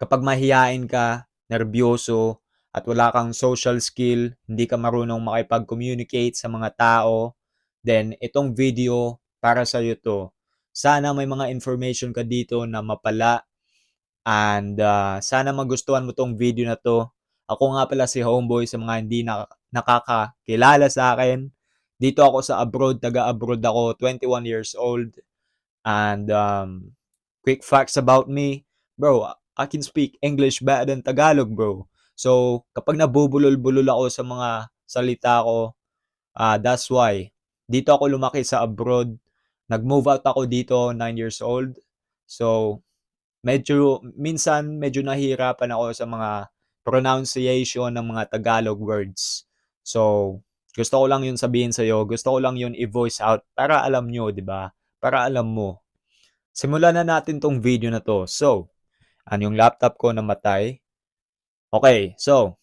Kapag mahiyain ka, nerbyosyo, at wala kang social skill, hindi ka marunong makipag-communicate sa mga tao, then itong video para sa iyo 'to. Sana may mga information ka dito na mapala and uh, sana magustuhan mo 'tong video na 'to. Ako nga pala si Homeboy sa mga hindi na nakakakilala sa akin. Dito ako sa abroad, taga-abroad ako, 21 years old. And um, quick facts about me, bro, I can speak English better than Tagalog, bro. So, kapag nabubulol-bulol ako sa mga salita ko, uh, that's why. Dito ako lumaki sa abroad. Nag-move out ako dito, 9 years old. So, medyo, minsan, medyo nahihirapan ako sa mga pronunciation ng mga Tagalog words. So, gusto ko lang yun sabihin sa'yo. Gusto ko lang yun i-voice out para alam nyo, di ba? Para alam mo. Simulan na natin tong video na to. So, ano yung laptop ko namatay? Okay, so,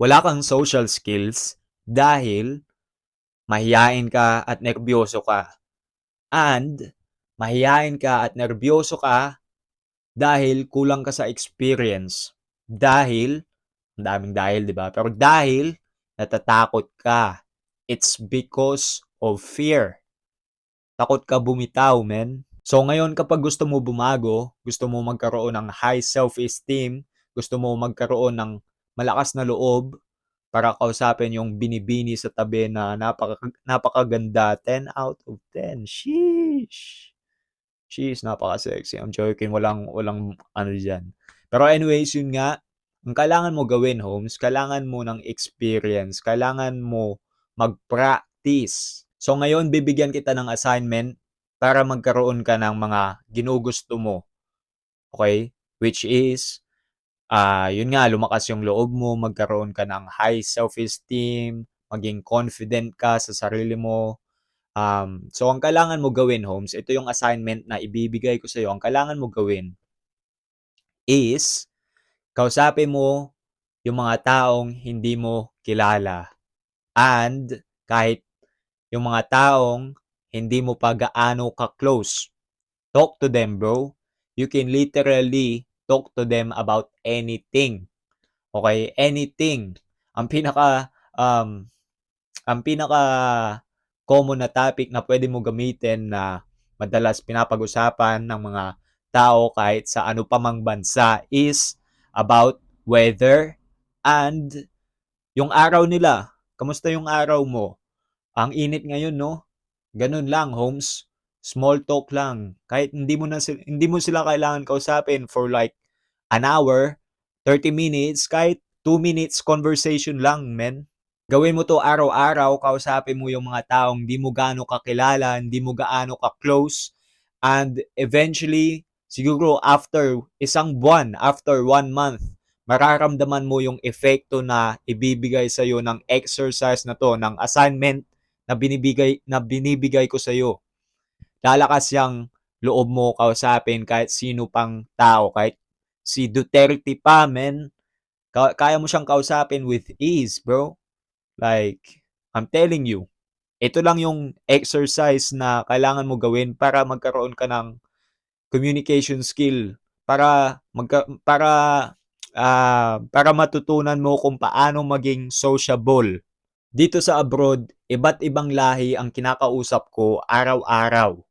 wala kang social skills dahil mahiyain ka at nervyoso ka. And, mahiyain ka at nervyoso ka dahil kulang ka sa experience. Dahil, ang daming dahil, di ba? Pero dahil, natatakot ka. It's because of fear. Takot ka bumitaw, men. So ngayon kapag gusto mo bumago, gusto mo magkaroon ng high self-esteem, gusto mo magkaroon ng malakas na loob para kausapin yung binibini sa tabi na napaka, napakaganda, 10 out of 10. Sheesh. Sheesh, napaka-sexy. I'm joking, walang, walang ano dyan. Pero anyways, yun nga, ang kailangan mo gawin, Holmes, kailangan mo ng experience, kailangan mo mag-practice. So ngayon, bibigyan kita ng assignment para magkaroon ka ng mga ginugusto mo. Okay? Which is, uh, yun nga, lumakas yung loob mo, magkaroon ka ng high self-esteem, maging confident ka sa sarili mo. Um, so, ang kailangan mo gawin, Holmes, ito yung assignment na ibibigay ko sa iyo. Ang kailangan mo gawin is, kausapin mo yung mga taong hindi mo kilala. And, kahit yung mga taong hindi mo pa gaano ka-close. Talk to them, bro. You can literally talk to them about anything. Okay? Anything. Ang pinaka um ang pinaka common na topic na pwede mo gamitin na madalas pinapag-usapan ng mga tao kahit sa ano pa mang bansa is about weather and yung araw nila. Kamusta yung araw mo? Ang init ngayon, no? Ganun lang, Holmes. Small talk lang. Kahit hindi mo na hindi mo sila kailangan kausapin for like an hour, 30 minutes, kahit 2 minutes conversation lang, men. Gawin mo to araw-araw, kausapin mo yung mga taong hindi mo gaano kakilala, hindi mo gaano ka-close, and eventually, siguro after isang buwan, after one month, mararamdaman mo yung epekto na ibibigay sa iyo ng exercise na to, ng assignment na binibigay na binibigay ko sa iyo. Lalakas yang loob mo kausapin kahit sino pang tao, kahit si Duterte pa, men. Kaya mo siyang kausapin with ease, bro. Like, I'm telling you, ito lang yung exercise na kailangan mo gawin para magkaroon ka ng communication skill para magka, para uh, para matutunan mo kung paano maging sociable dito sa abroad, iba't ibang lahi ang kinakausap ko araw-araw.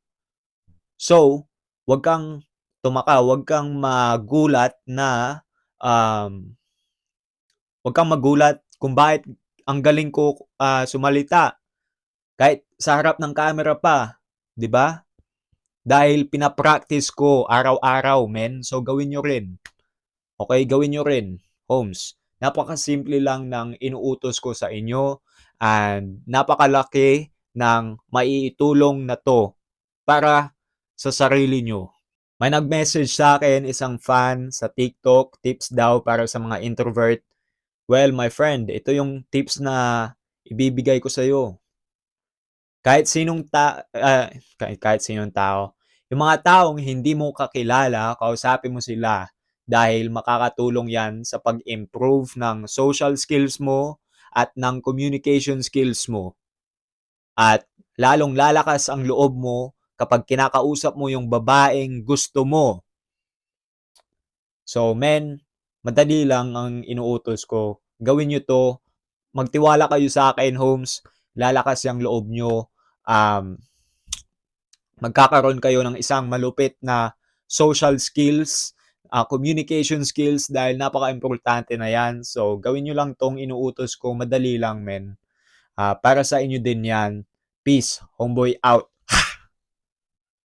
So, wag kang tumaka, wag kang magulat na um, wag kang magulat kung bakit ang galing ko uh, sumalita kahit sa harap ng camera pa, 'di ba? Dahil pinapractice ko araw-araw, men. So gawin nyo rin. Okay, gawin nyo rin, Holmes. Napakasimple lang ng inuutos ko sa inyo and napakalaki ng maiitulong na to para sa sarili nyo. May nag-message sa akin isang fan sa TikTok, tips daw para sa mga introvert. Well, my friend, ito yung tips na ibibigay ko sa iyo. Kahit sinong ta uh, kahit, kahit sinong tao, yung mga taong hindi mo kakilala, kausapin mo sila dahil makakatulong yan sa pag-improve ng social skills mo at ng communication skills mo. At lalong lalakas ang loob mo kapag kinakausap mo yung babaeng gusto mo. So, men, madali lang ang inuutos ko. Gawin nyo to. Magtiwala kayo sa akin, homes. Lalakas yung loob nyo. Um, magkakaroon kayo ng isang malupit na social skills, uh, communication skills dahil napaka-importante na yan. So, gawin nyo lang tong inuutos ko. Madali lang, men. Uh, para sa inyo din yan. Peace. Homeboy out.